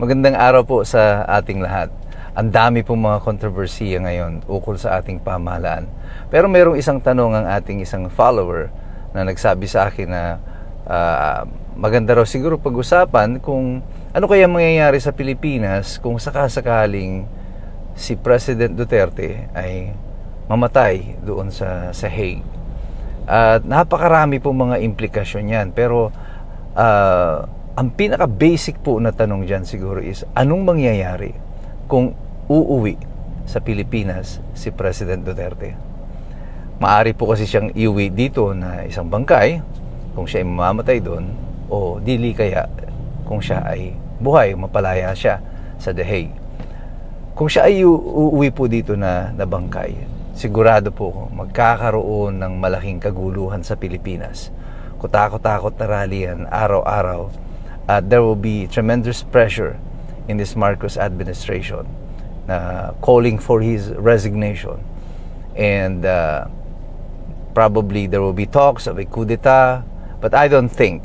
Magandang araw po sa ating lahat. Ang dami pong mga kontrobersiya ngayon ukol sa ating pamahalaan. Pero merong isang tanong ang ating isang follower na nagsabi sa akin na ah, maganda raw siguro pag-usapan kung ano kaya mangyayari sa Pilipinas kung sakasakaling si President Duterte ay mamatay doon sa, sa Hague. At napakarami po mga implikasyon yan. Pero ah, ang pinaka-basic po na tanong dyan siguro is, anong mangyayari kung uuwi sa Pilipinas si President Duterte? Maari po kasi siyang iuwi dito na isang bangkay kung siya ay mamamatay doon o dili kaya kung siya ay buhay, mapalaya siya sa The Hague. Kung siya ay uuwi po dito na, na bangkay, sigurado po magkakaroon ng malaking kaguluhan sa Pilipinas. Kutakot-takot na rally yan araw-araw at there will be tremendous pressure in this Marcos administration na calling for his resignation. And uh, probably there will be talks of a coup d'etat, but I don't think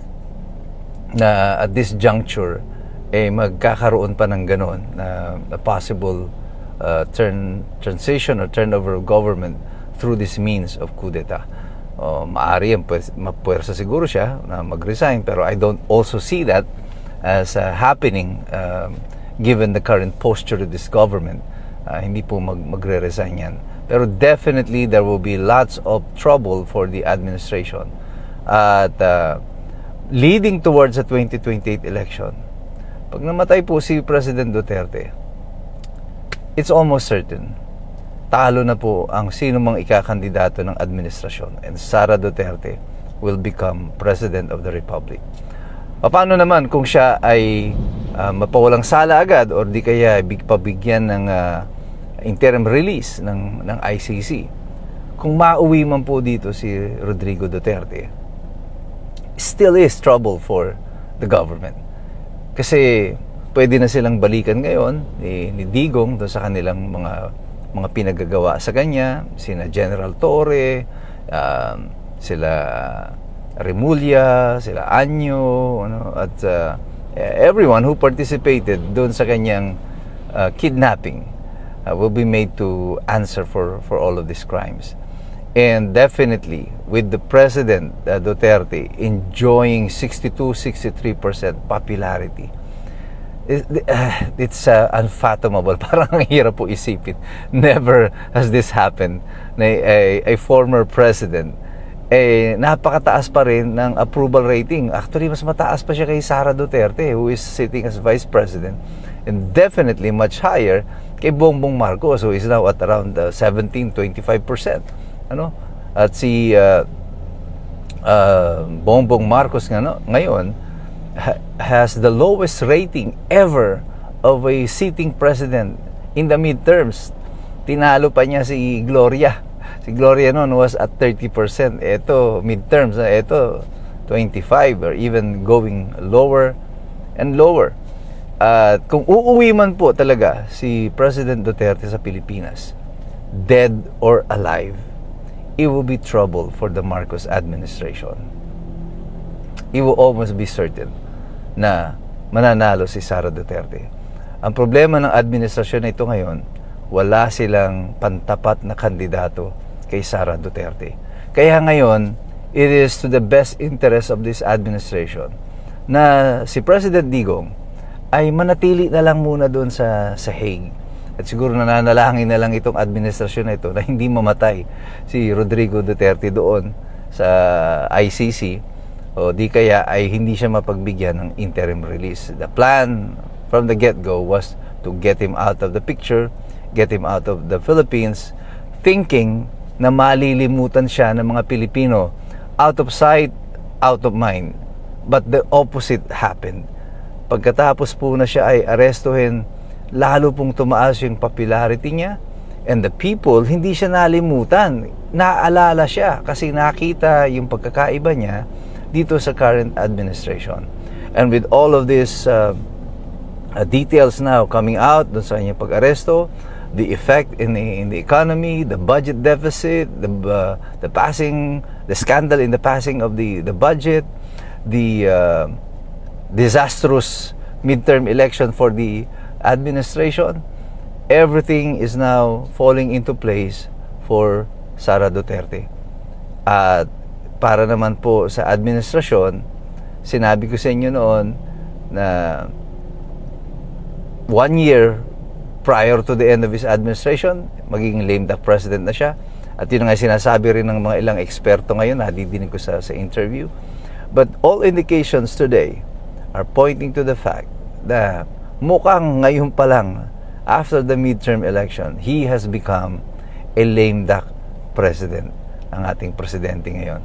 na at this juncture eh magkakaroon pa ng ganon na a possible uh, turn transition or turnover of government through this means of coup d'etat. Uh, maari mapuwersa siguro siya na mag-resign pero I don't also see that as uh, happening um, given the current posture of this government. Uh, hindi po mag magre-resign yan. Pero definitely there will be lots of trouble for the administration. At uh, leading towards the 2028 election, pag namatay po si President Duterte, it's almost certain talo na po ang sino mang ikakandidato ng administrasyon and Sara Duterte will become President of the Republic. Paano naman kung siya ay ah, mapawalang sala agad or di kaya big pabigyan ng ah, interim release ng ng ICC? Kung mauwi man po dito si Rodrigo Duterte, still is trouble for the government. Kasi pwede na silang balikan ngayon ni, ni Digong doon sa kanilang mga mga pinagagawa sa kanya, sina General Torre, um, sila Remulla, sila Anyo, ano, at uh, everyone who participated doon sa kanyang uh, kidnapping uh, will be made to answer for, for all of these crimes. And definitely, with the President uh, Duterte enjoying 62-63% popularity, it- uh, it's uh, unfathomable. Parang ang hirap po isipin. Never has this happened na a, a former president eh napakataas pa rin ng approval rating. Actually, mas mataas pa siya kay Sara Duterte who is sitting as vice president and definitely much higher kay Bongbong Marcos who is now at around uh, 17-25%. Ano? At si uh, uh, Bongbong Marcos nga no, ngayon ha- has the lowest rating ever of a sitting president in the midterms. Tinalo pa niya si Gloria. Si Gloria noon was at 30%. Ito, midterms, ah, ito 25 or even going lower and lower. At kung uuwi man po talaga si President Duterte sa Pilipinas, dead or alive, it will be trouble for the Marcos administration. It will almost be certain na mananalo si Sara Duterte. Ang problema ng administrasyon na ito ngayon, wala silang pantapat na kandidato kay Sara Duterte. Kaya ngayon, it is to the best interest of this administration na si President Digong ay manatili na lang muna doon sa, sa Hague. At siguro nananalangin na lang itong administrasyon na ito na hindi mamatay si Rodrigo Duterte doon sa ICC o di kaya ay hindi siya mapagbigyan ng interim release. The plan from the get-go was to get him out of the picture, get him out of the Philippines, thinking na malilimutan siya ng mga Pilipino. Out of sight, out of mind. But the opposite happened. Pagkatapos po na siya ay arestuhin, lalo pong tumaas yung popularity niya. And the people, hindi siya nalimutan. Naaalala siya kasi nakita yung pagkakaiba niya dito sa current administration. And with all of these uh, uh, details now coming out dun sa kanyang pag-aresto, the effect in the, in the economy, the budget deficit, the uh, the passing, the scandal in the passing of the the budget, the uh, disastrous midterm election for the administration, everything is now falling into place for Sara Duterte. At para naman po sa administrasyon, sinabi ko sa inyo noon na one year prior to the end of his administration, magiging lame duck president na siya. At yun nga sinasabi rin ng mga ilang eksperto ngayon, nadidinig ko sa, sa interview. But all indications today are pointing to the fact that mukhang ngayon pa lang, after the midterm election, he has become a lame duck president, ang ating presidente ngayon.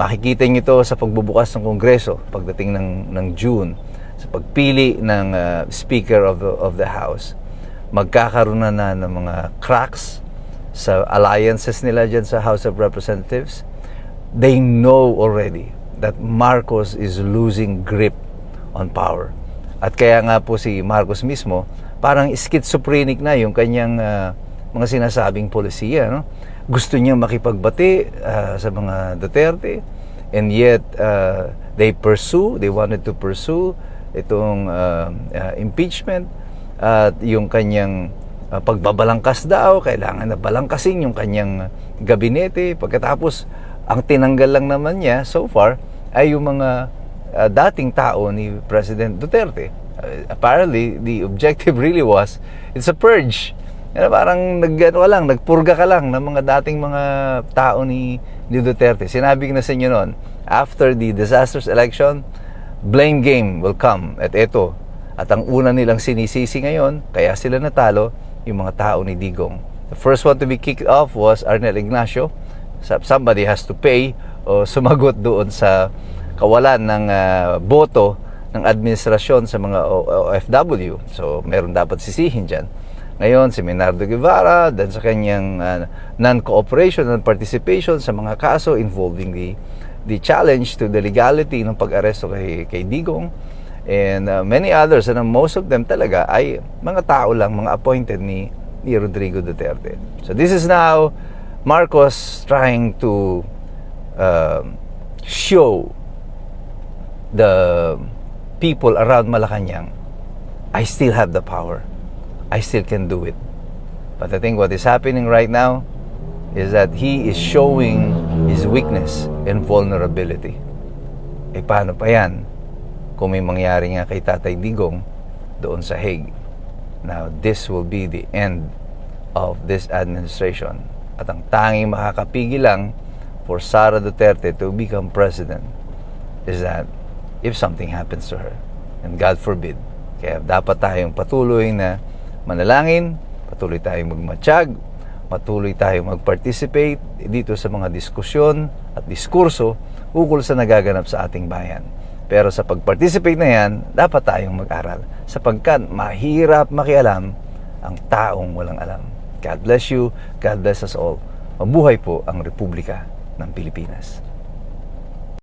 Makikita niyo ito sa pagbubukas ng Kongreso pagdating ng, ng June, sa pagpili ng uh, Speaker of the, of the House. Magkakaroon na, na ng mga cracks sa alliances nila dyan sa House of Representatives. They know already that Marcos is losing grip on power. At kaya nga po si Marcos mismo, parang schizophrenic na yung kanyang uh, mga sinasabing polisiya. No? Gusto niya makipagbati uh, sa mga Duterte and yet uh, they pursue, they wanted to pursue itong uh, uh, impeachment at yung kanyang uh, pagbabalangkas daw, kailangan na balangkasin yung kanyang gabinete. Pagkatapos, ang tinanggal lang naman niya so far ay yung mga uh, dating tao ni President Duterte. Uh, apparently, the objective really was, it's a purge. Yan, parang nagano ka lang, nagpurga ka lang ng mga dating mga tao ni, ni Duterte. Sinabi ko na sa inyo noon, after the disastrous election, blame game will come. At ito, at ang una nilang sinisisi ngayon, kaya sila natalo, yung mga tao ni Digong. The first one to be kicked off was Arnel Ignacio. Somebody has to pay o sumagot doon sa kawalan ng uh, boto ng administrasyon sa mga OFW. So, meron dapat sisihin dyan. Ngayon, si Menardo Guevara, dan sa kanyang uh, non-cooperation and participation sa mga kaso involving the the challenge to the legality ng pag-aresto kay, kay Digong and uh, many others and most of them talaga ay mga tao lang, mga appointed ni, ni Rodrigo Duterte. So this is now Marcos trying to uh, show the people around Malacanang I still have the power. I still can do it. But I think what is happening right now is that he is showing his weakness and vulnerability. Eh paano pa yan kung may mangyari nga kay Tatay Digong doon sa Hague? Now, this will be the end of this administration. At ang tanging makakapigil lang for Sara Duterte to become president is that if something happens to her, and God forbid, kaya dapat tayong patuloy na manalangin, patuloy tayong magmatsyag, patuloy tayong mag-participate dito sa mga diskusyon at diskurso ukol sa nagaganap sa ating bayan. Pero sa pag-participate na yan, dapat tayong mag-aral sapagkat mahirap makialam ang taong walang alam. God bless you. God bless us all. Mabuhay po ang Republika ng Pilipinas.